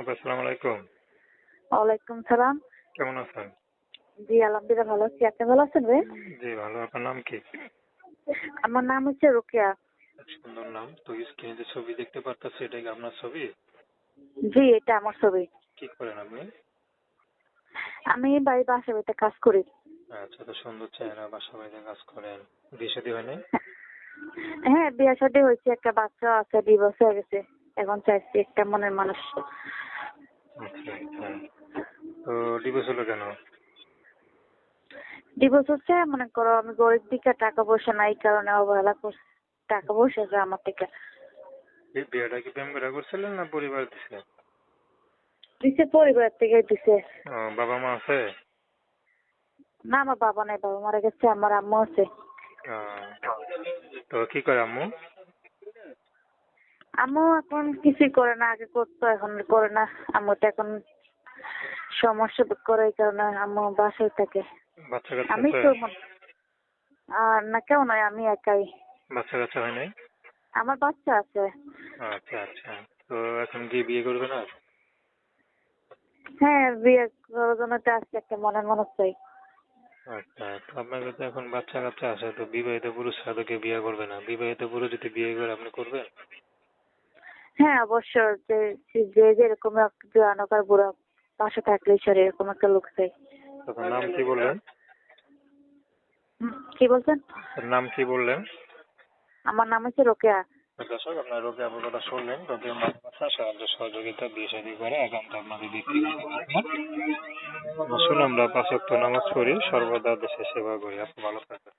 আপা আসসালামু আলাইকুম। ওয়ালাইকুম সালাম। কেমন আছেন? জি আলহামদুলিল্লাহ ভালো আছি। আপনি ভালো আছেন ভাই? জি ভালো। আপনার নাম কি? আমার নাম হচ্ছে রুকিয়া। সুন্দর নাম। তো স্ক্রিনে যে ছবি দেখতে পারতেছি এটা কি আপনার ছবি? জি এটা আমার ছবি। কি করেন আপনি? আমি বাড়ি বাসা বাড়িতে কাজ করি। আচ্ছা তো সুন্দর চেহারা বাসা বাড়িতে কাজ করেন। বিয়ে শাদী হয় হ্যাঁ বিয়ে শাদী হয়েছে। একটা বাচ্চা আছে ডিভোর্স হয়ে গেছে। এখন চাইছি একটা মনের মানুষ। আচ্ছা আচ্ছা। তো ডিভোর্স হলো কেন? ডিভোর্স হচ্ছে মনে করো আমি গরিব দিকে টাকা পয়সা নাই কারণে অবহেলা করছি। টাকা পয়সা আছে আমার থেকে। বিয়েটা কি প্রেম করে করছিলেন না পরিবার দিছে? দিছে পরিবার থেকে দিছে। বাবা মা আছে? না আমার বাবা নাই বাবা মারা গেছে আমার আম্মু আছে। তো কি করে আম্মু? আম্মু এখন কিছুই করে না আগে করতো এখন করে না। আম্মু তো এখন সমস্যা করে এই কারণে আম্মু বাসায় থাকে। আমি তো আর না কেউ নয় আমি একাই। বাচ্চা কাচ্চা হয় নাই? আমার বাচ্চা আছে। আচ্ছা আচ্ছা। তো এখন কি বিয়ে করবে না? হ্যাঁ বিয়ে করার জন্য তো আসছে একটা মনের মানুষ চাই। আচ্ছা তো আপনার কাছে এখন বাচ্চা কাচ্চা আছে তো বিবাহিত পুরুষ কেউ বিয়ে করবে না। বিবাহিত পুরুষ যদি বিয়ে করে আপনি করবেন? হ্যাঁ অবশ্য যে যে যেরকম জোয়ানকার বুড়া পাশে থাকলে সরে এরকম একটা লোক চাই। তখন নাম কি বললেন? কি বলছেন? নাম কি বললেন? আমার নাম হচ্ছে রোকেয়া। দর্শক আপনার রোগে আপনার কথা শুনলেন রোগের মাথা সাহায্য সহযোগিতা শাদী করে একান্ত আপনাদের ব্যক্তিগত। আসুন আমরা পাঁচ নামাজ পড়ি সর্বদা দেশের সেবা করি। আপনি ভালো থাকবেন।